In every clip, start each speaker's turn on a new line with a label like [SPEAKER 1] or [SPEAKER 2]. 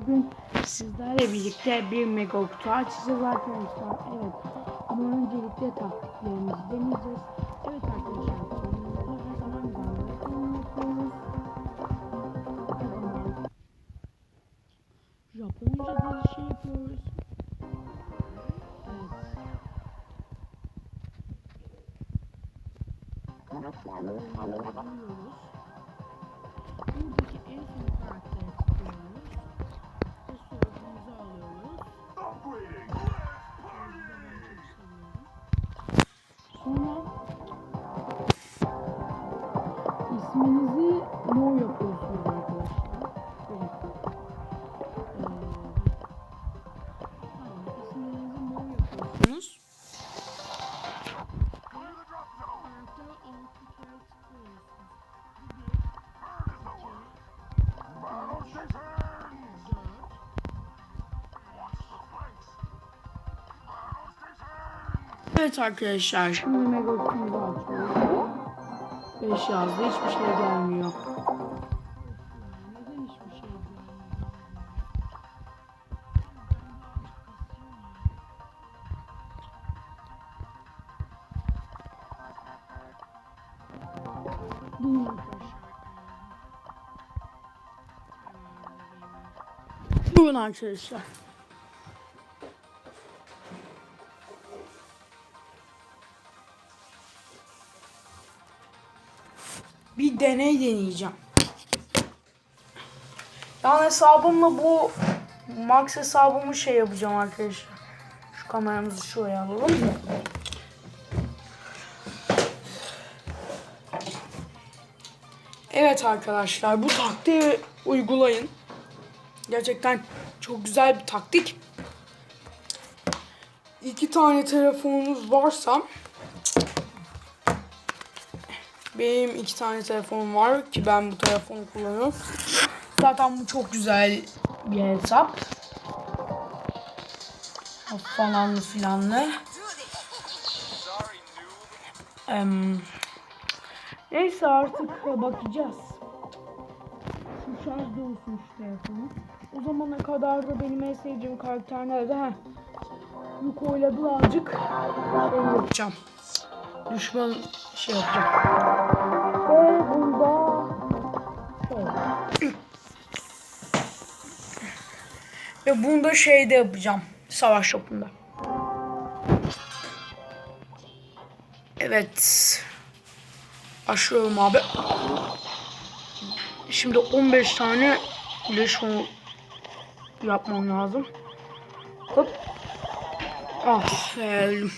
[SPEAKER 1] Bugün sizlerle birlikte bir mega kutu açacağız arkadaşlar. Evet. Ama öncelikle taktiklerimizi deneyeceğiz. Evet arkadaşlar. Her zaman zannetten yapıyoruz. Japonca girişi yapıyoruz. Evet arkadaşlar şimdi mega kutumuzu açıyoruz. 5 yazdı hiçbir şey gelmiyor. Neden hiçbir şey gelmiyor? Durun arkadaşlar. Bir deney deneyeceğim. Yani hesabımla bu Max hesabımı şey yapacağım arkadaşlar. Şu kameramızı şuraya alalım. Evet arkadaşlar bu taktiği uygulayın. Gerçekten çok güzel bir taktik. İki tane telefonunuz varsa benim iki tane telefonum var ki ben bu telefonu kullanıyorum. Zaten bu çok güzel bir hesap. Falanlı filanlı. Em, neyse artık bakacağız. Şu şarj olsun şu telefonu. O zamana kadar da benim en sevdiğim karakter nerede? Heh. Yuko'yla birazcık şey yapacağım. Düşman şey yapacağım. Ve bunda şey de yapacağım. Savaş shopunda. Evet. Başlıyorum abi. Şimdi 15 tane leş yapmam lazım. Hop. Ah öldüm.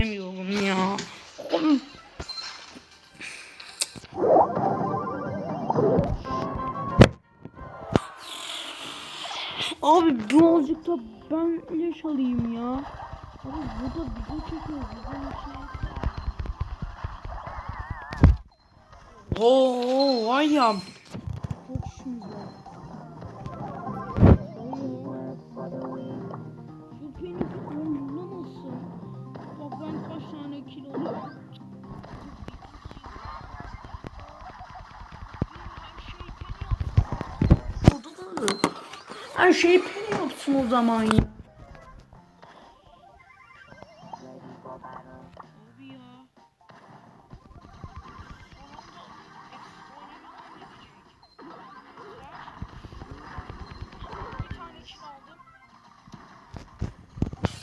[SPEAKER 1] Demiyorum ya. Abi birazcık da ben leş alayım ya. Abi burada video çekiyoruz. Video şey. Oo var ya. Her şeyi pen yapsın o zaman ya.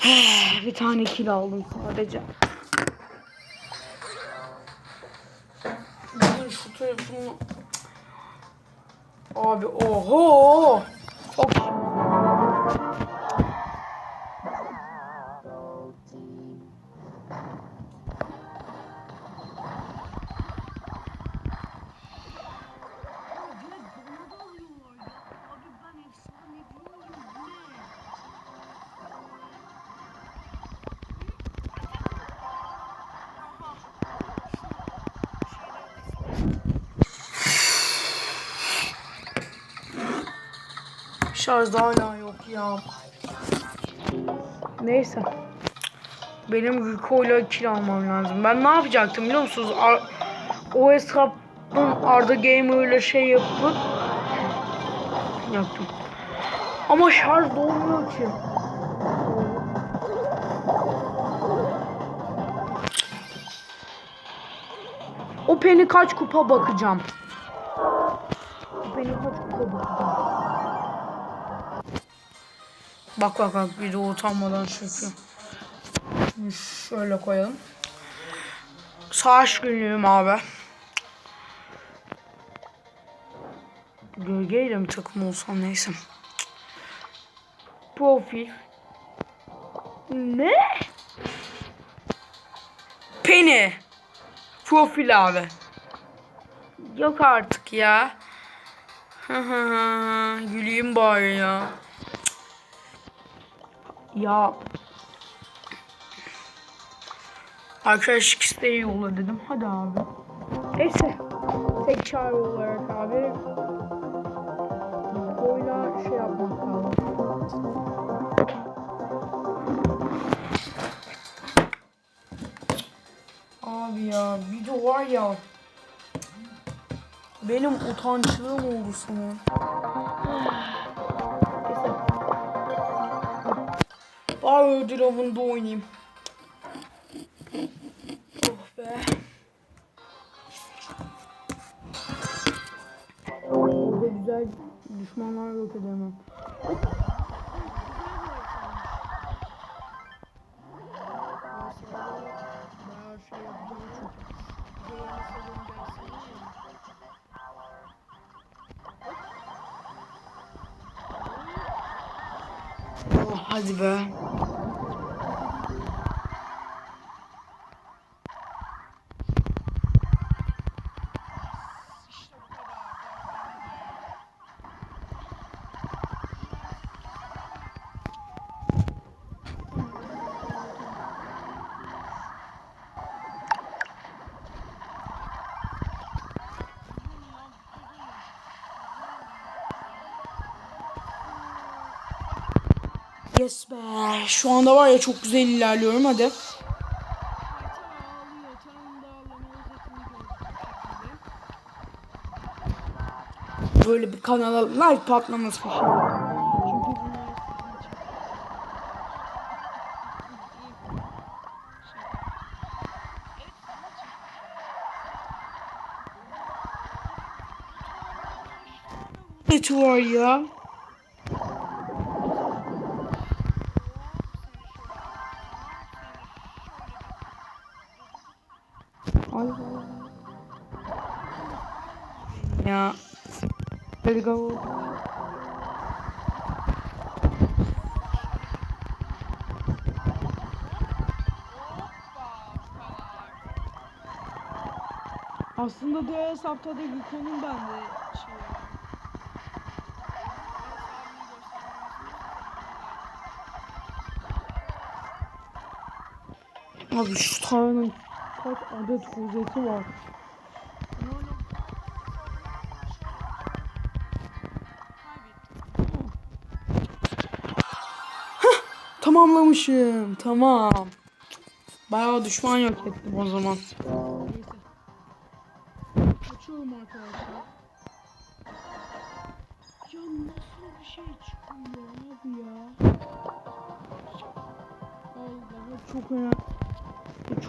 [SPEAKER 1] Bir tane kil aldım sadece. Dur şu telefonu. Abi oho. Çok Şarj da hala yok ya. Neyse. Benim Rico ile kill almam lazım. Ben ne yapacaktım biliyor musunuz? Ar- o hesabın Arda Gamer ile şey yapıp yaptım. Ama şarj dolmuyor ki. O peni kaç kupa bakacağım. O peni kaç kupa bakacağım. Bak bak bak bir de utanmadan yapıyor. Şöyle koyalım. Savaş günlüğüm abi. Gölgeyle mi takım olsam neyse. Profil. Ne? Penny. Profil abi. Yok artık ya. Güleyim bari ya. Ya. Arkadaşlık isteği yolla dedim. Hadi abi. Neyse. Tek çare olarak abi. Oyla şey yapmak lazım. Abi ya video var ya. Benim utançlığım oldu sana. Bari ödül avında oynayayım. Oh be. Orada güzel düşmanlar yok edemem. Oh, hadi be. Yes. Şu anda var ya çok güzel ilerliyorum hadi. Böyle bir kanala like patlaması. Çünkü Neti var ya. Ay. Ya. Hadi go. Aslında diğer hesapta da Gülkan'ın bende şey. Abi şu tarlanın kaç adet rozeti var. Hah, Tamamlamışım. Tamam. Bayağı düşman yok ettim o zaman. Neyse. Açıyorum arkadaşlar. Ya nasıl bir şey çıkıyor abi ya? Allah çok önemli.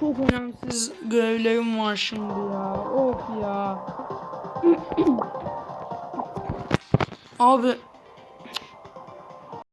[SPEAKER 1] Çok önemsiz görevlerim var şimdi ya. Of ya. Abi